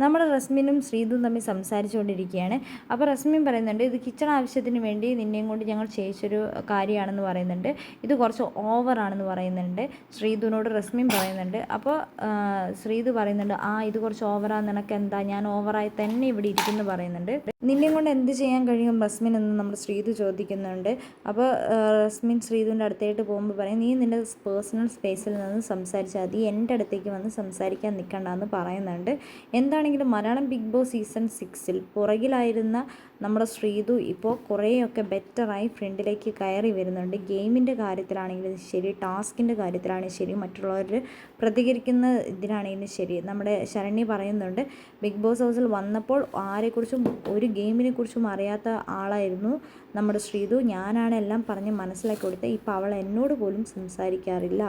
നമ്മുടെ റസ്മിനും ശ്രീതും തമ്മിൽ സംസാരിച്ചുകൊണ്ടിരിക്കുകയാണ്. അപ്പോൾ റസ്മിൻ പറയുന്നുണ്ട് ഇത് കിച്ചൺ ആവശ്യത്തിന് വേണ്ടി നിന്നെയും കൊണ്ട് ഞങ്ങൾ ചെയ്യിച്ചൊരു കാര്യമാണെന്ന് പറയുന്നുണ്ട്. ഇത് കുറച്ച് ഓവറാണെന്ന് പറയുന്നുണ്ട് ശ്രീതുവിനോട് റസ്മിൻ പറയുന്നുണ്ട്. അപ്പോൾ ശ്രീതു പറയുന്നുണ്ട് ആ ഇത് കുറച്ച് ഓവറാണ് നിനക്ക് എന്താ ഞാൻ ഓവറായി തന്നെ ഇവിടെ ഇരിക്കുന്നു പറയുന്നുണ്ട്. നിന്നെയും കൊണ്ട് എന്ത് ചെയ്യാൻ കഴിയും? ബസ്മിൻ എന്ന് നമ്മൾ ശ്രീതു ചോദിക്കുന്നുണ്ട്. അപ്പോൾ റസ്മിൻ ശ്രീതുവിന്റെ അടുത്തായിട്ട് പോകുമ്പോൾ പറയും നീ നിന്റെ പേഴ്സണൽ സ്പേസിൽ നിന്ന് സംസാരിച്ചാൽ മതി. എന്റെ അടുത്തേക്ക് വന്ന് സംസാരിക്കാൻ നിൽക്കണ്ട എന്ന് പറയുന്നുണ്ട്. എന്താണെങ്കിലും മലയാളം ബിഗ് ബോസ് സീസൺ സിക്സിൽ പുറകിലായിരുന്ന നമ്മുടെ ശ്രീതു ഇപ്പോൾ കുറേയൊക്കെ ബെറ്ററായി ഫ്രണ്ടിലേക്ക് കയറി വരുന്നുണ്ട്. ഗെയിമിന്റെ കാര്യത്തിലാണെങ്കിലും ശരി ടാസ്കിന്റെ കാര്യത്തിലാണെങ്കിലും ശരി മറ്റുള്ളവർ പ്രതികരിക്കുന്ന ഇതിലാണെങ്കിലും ശരി. നമ്മുടെ ശരണ്യ പറയുന്നുണ്ട് ബിഗ് ബോസ് ഹൗസിൽ വന്നപ്പോൾ ആരെക്കുറിച്ചും ഒരു ഗെയിമിനെ കുറിച്ചും അറിയാത്ത ആളായിരുന്നു നമ്മുടെ ശ്രീതു. ഞാനാണ് എല്ലാം പറഞ്ഞ് മനസ്സിലാക്കി കൊടുത്തത്. ഇപ്പോൾ അവൾ എന്നോട് പോലും സംസാരിക്കാറില്ല.